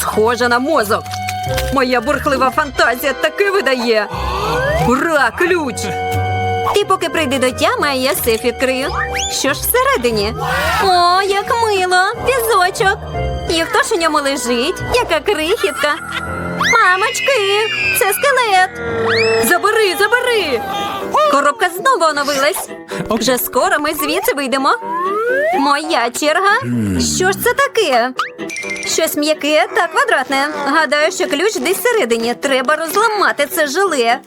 Схоже на мозок. Моя бурхлива фантазія таки видає. Ура, ключ! Ти поки прийди до тями, а я сейф відкрию. Що ж всередині? О, як мило! Візочок. І хто ж у ньому лежить? Яка крихітка. Мамочки, це скелет. Забери, забери. Коробка знову оновилась. Вже скоро ми звідси вийдемо. Моя черга. Що ж це таке? Щось м'яке та квадратне. Гадаю, що ключ десь всередині. Треба розламати це желе.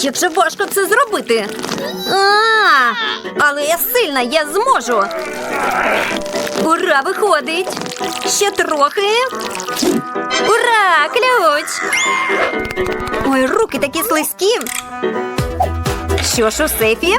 Як же важко це зробити? А, але я сильна, я зможу. Ура, виходить. Ще трохи. Ура! Ключ! Ой, руки такі слизькі. Що ж у сейфі?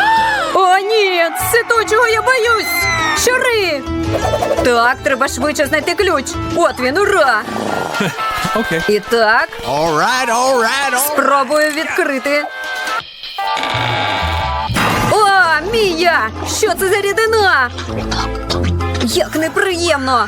Ні, це то, чого я боюсь. Щури! Так, треба швидше знайти ключ. От він, ура! Окей. І так, All right, all right, all спробую відкрити. О, Мія! Що це за рідина? Як неприємно!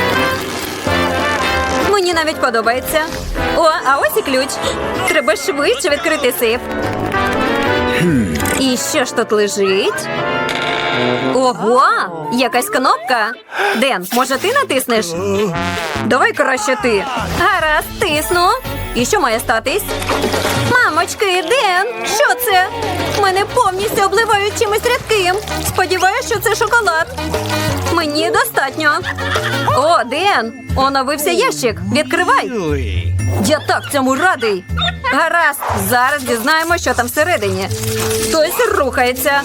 Мені навіть подобається. О, а ось і ключ. Треба швидше відкрити сейф. І що ж тут лежить? Ого, якась кнопка. Ден, може ти натиснеш? Давай краще ти. Гаразд, тисну. І що має статись? Мамочки, Ден, що це? Мене повністю обливають чимось рідким. Сподіваюсь, що це шоколад. Мені достатньо. О, Ден, оновився ящик. Відкривай. Я так цьому радий. Гаразд, зараз дізнаємо, що там всередині. Хтось рухається.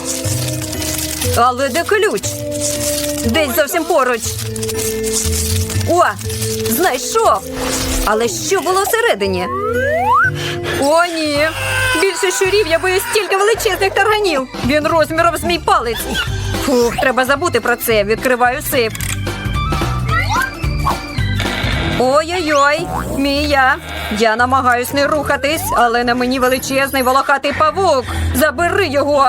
Але де ключ? Десь зовсім поруч. О, знайшов. Але що було всередині? О, ні. Більше щурів я боюсь стільки величезних тарганів. Він розміром з мій палець. Фух, треба забути про це. Відкриваю сейф. Ой-ой-ой, Мія. Я намагаюсь не рухатись, але на мені величезний волохатий павук. Забери його.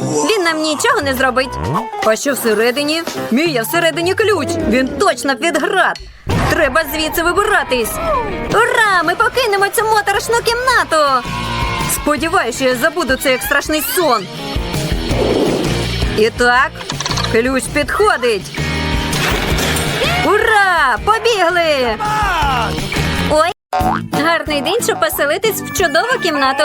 Він нам нічого не зробить. А що всередині? Мія, всередині ключ. Він точно під град. Треба звідси вибиратись. Ура! Ми покинемо цю моторошну кімнату. Сподіваюся, що я забуду це як страшний сон. І так, ключ підходить. Ура! Побігли! Ой, гарний день, щоб поселитись в чудову кімнату.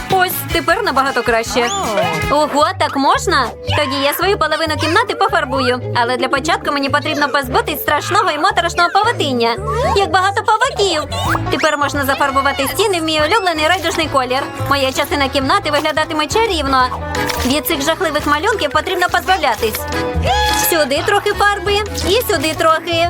Ось тепер набагато краще. Ого, так можна? Тоді я свою половину кімнати пофарбую. Але для початку мені потрібно позбутись страшного і моторошного павутиння. Як багато павуків. Тепер можна зафарбувати стіни в мій улюблений райдужний колір. Моя частина кімнати виглядатиме чарівно. Від цих жахливих малюнків потрібно позбавлятись. Сюди трохи фарби і сюди трохи.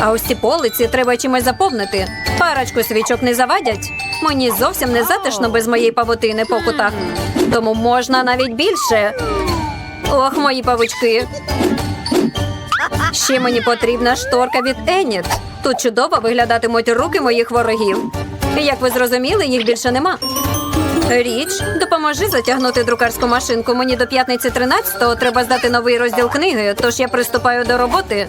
А ось ці полиці треба чимось заповнити. Парочку свічок не завадять. Мені зовсім не затишно без моєї павутини по кутах. Тому можна навіть більше. Ох, мої павучки. Ще мені потрібна шторка від Еніт. Тут чудово виглядатимуть руки моїх ворогів. Як ви зрозуміли, їх більше нема. Річ, допоможи затягнути друкарську машинку. Мені до п'ятниці 13-го треба здати новий розділ книги, тож я приступаю до роботи.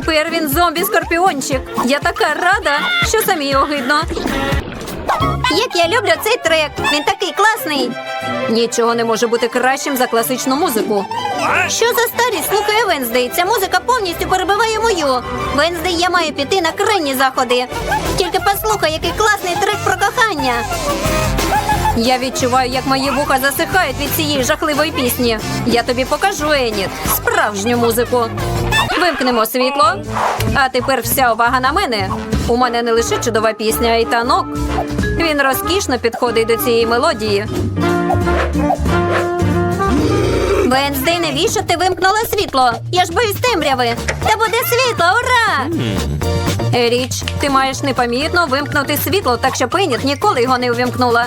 Тепер він зомбі-скорпіончик. Я така рада, що самі огидно. Як я люблю цей трек, він такий класний. Нічого не може бути кращим за класичну музику. Що за старість слухає Венздей? Ця музика повністю перебиває мою. Венздей, я маю піти на крайні заходи. Тільки послухай, який класний трек про кохання. Я відчуваю, як мої вуха засихають від цієї жахливої пісні. Я тобі покажу, Еніт, справжню музику. Вимкнемо світло. А тепер вся увага на мене. У мене не лише чудова пісня, а й танок. Він розкішно підходить до цієї мелодії. Венздей, навіщо ти вимкнула світло? Я ж боюсь темряви. Та буде світло, ура! Річ, ти маєш непомітно вимкнути світло, так що Пеніт ніколи його не увімкнула.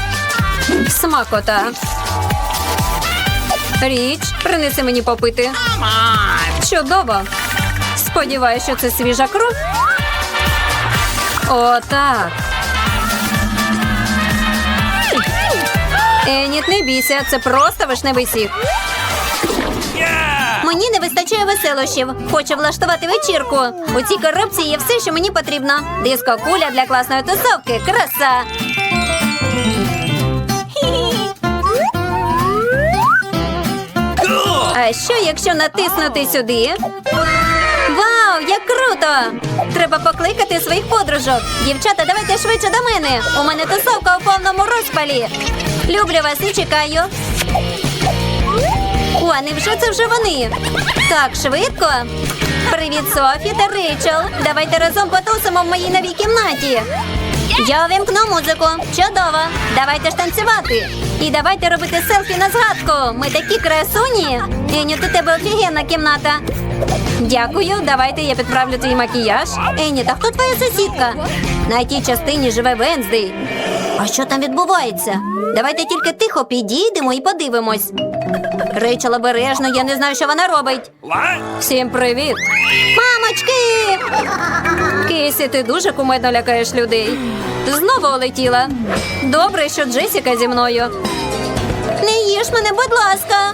Смакота. Річ, принеси мені попити. Чудово. Сподіваюся, що це свіжа кров. Отак. Еніт, не бійся, це просто вишневий сік. Мені не вистачає веселощів. Хочу влаштувати вечірку. У цій коробці є все, що мені потрібно. Диско куля для класної тусовки. Краса. А що, якщо натиснути сюди? Вау, як круто! Треба покликати своїх подружок. Дівчата, давайте швидше до мене. У мене тусовка у повному розпалі. Люблю вас і чекаю. О, невже це вже вони? Так, швидко. Привіт, Софі та Рейчел. Давайте разом потусимо в моїй новій кімнаті. Я увімкну музику. Чудово. Давайте ж танцювати. І давайте робити селфі на згадку. Ми такі красуні. Еню, тут тебе офігенна кімната. Дякую, давайте я підправлю твій макіяж. Ені, та хто твоя сусідка? На тій частині живе Венздей. А що там відбувається? Давайте тільки тихо підійдемо і подивимось. Рейчел обережно, я не знаю, що вона робить. Всім привіт! Мамочки! Кейсі, ти дуже кумедно лякаєш людей. Знову улетіла. Добре, що Джесіка зі мною. Не їж мене, будь ласка.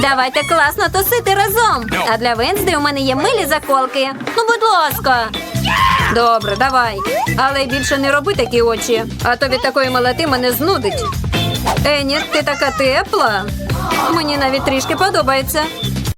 Давайте класно тусити разом. А для Венсди у мене є милі заколки. Ну, будь ласка. Добре, давай. Але більше не роби такі очі, а то від такої молоти мене знудить. Ені, ти така тепла. Мені навіть трішки подобається.